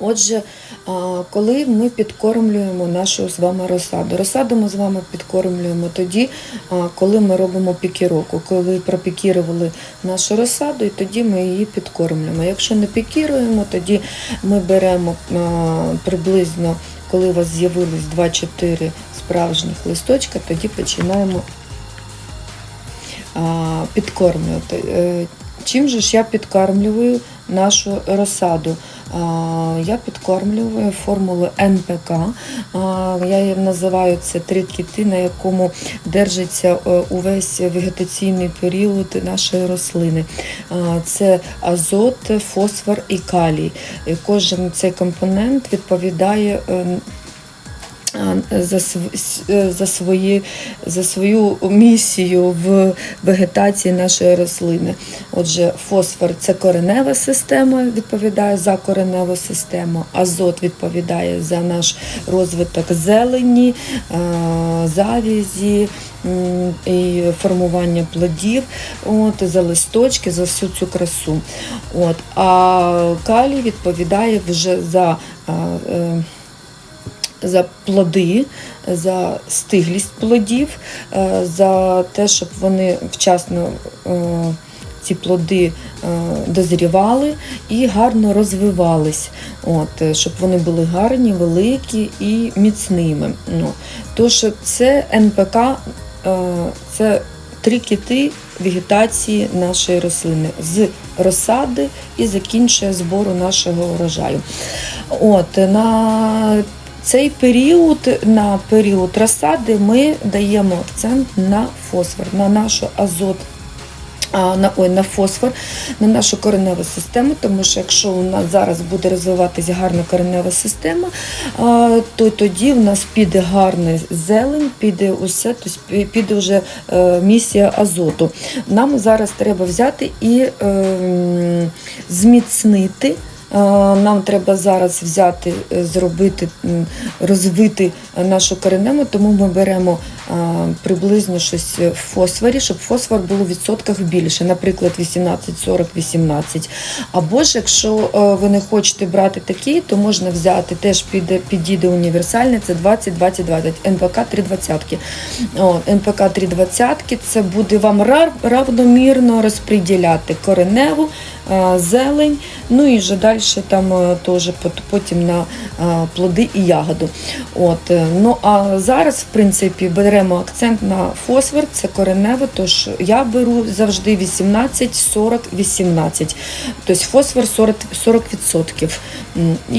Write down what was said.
Отже, коли ми підкормлюємо нашу з вами розсаду, розсаду ми з вами підкормлюємо тоді, коли ми робимо пікіровку, коли пропікірували нашу розсаду, і тоді ми її підкормлюємо. Якщо не пікіруємо, тоді ми беремо приблизно, коли у вас з'явилось 2-4 справжніх листочка, тоді починаємо підкормлювати. Е, Чим же ж я підкормлюю нашу розсаду? Я підкормлюю формулу НПК. Я її називаю це три кіти, на якому держиться е, увесь вегетаційний період нашої рослини. Це азот, фосфор і калій. Кожен цей компонент відповідає. Е, за, е, за, свої, за свою місію в вегетації нашої рослини. Отже, фосфор це коренева система, відповідає за кореневу систему, азот відповідає за наш розвиток зелені, е, завязі м, і формування плодів, от, за листочки, за всю цю красу. От, а калій відповідає вже за. За плоди, за стиглість плодів, е, за те, щоб вони вчасно е, ці плоди е, дозрівали і гарно розвивались, От, щоб вони були гарні, великі і міцними. Ну, Тож це НПК, це три кити вегетації нашої рослини з розсади і закінчує збору нашого урожаю. От, на цей період, на період розсади, ми даємо акцент на фосфор, на нашу азот. На, ой, на фосфор, на нашу кореневу систему, тому що якщо у нас зараз буде розвиватися гарна коренева система, то тоді в нас піде гарний зелень, піде усе, тобто піде вже е, місія азоту. Нам зараз треба взяти і е, зміцнити. Е, Нам треба зараз взяти, е, зробити, розвити нашу коренему, тому ми беремо приблизно щось в фосфорі, щоб фосфор було в відсотках більше, наприклад, 18, 40, 18. Або ж якщо е, ви не хочете брати такі, то можна взяти теж піде, підійде універсальне, це 20, 20, 20, НПК 320. НПК 320 це буде вам равномірно розподіляти кореневу, е, зелень, ну і вже далі там е, теж потім на е, плоди і ягоду. От, е, ну а зараз, в принципі, беремо акцент на фосфор, це коренево, тож я беру завжди 18, 40, 18. Тобто фосфор 40%. 40%. М, І